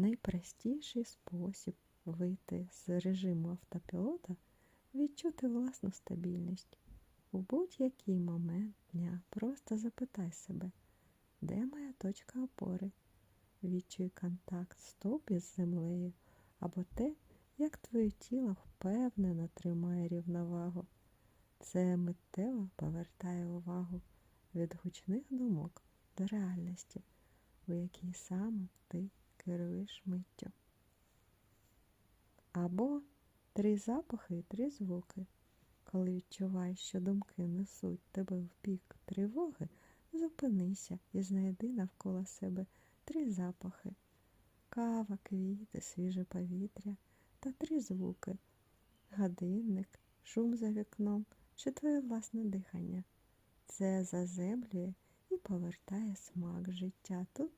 найпростіший спосіб вийти з режиму автопілота відчути власну стабільність. У будь-який момент дня просто запитай себе, де моя точка опори? Відчуй контакт стоп із землею або те, як твоє тіло впевнено тримає рівновагу. Це миттєво повертає увагу від гучних думок до реальності, у якій саме ти керуєш миттю. Або три запахи і три звуки. Коли відчуваєш, що думки несуть тебе в бік тривоги, зупинися і знайди навколо себе три запахи кава, квіти, свіже повітря та три звуки годинник, шум за вікном чи твоє власне дихання. Це заземлює і повертає смак життя тут.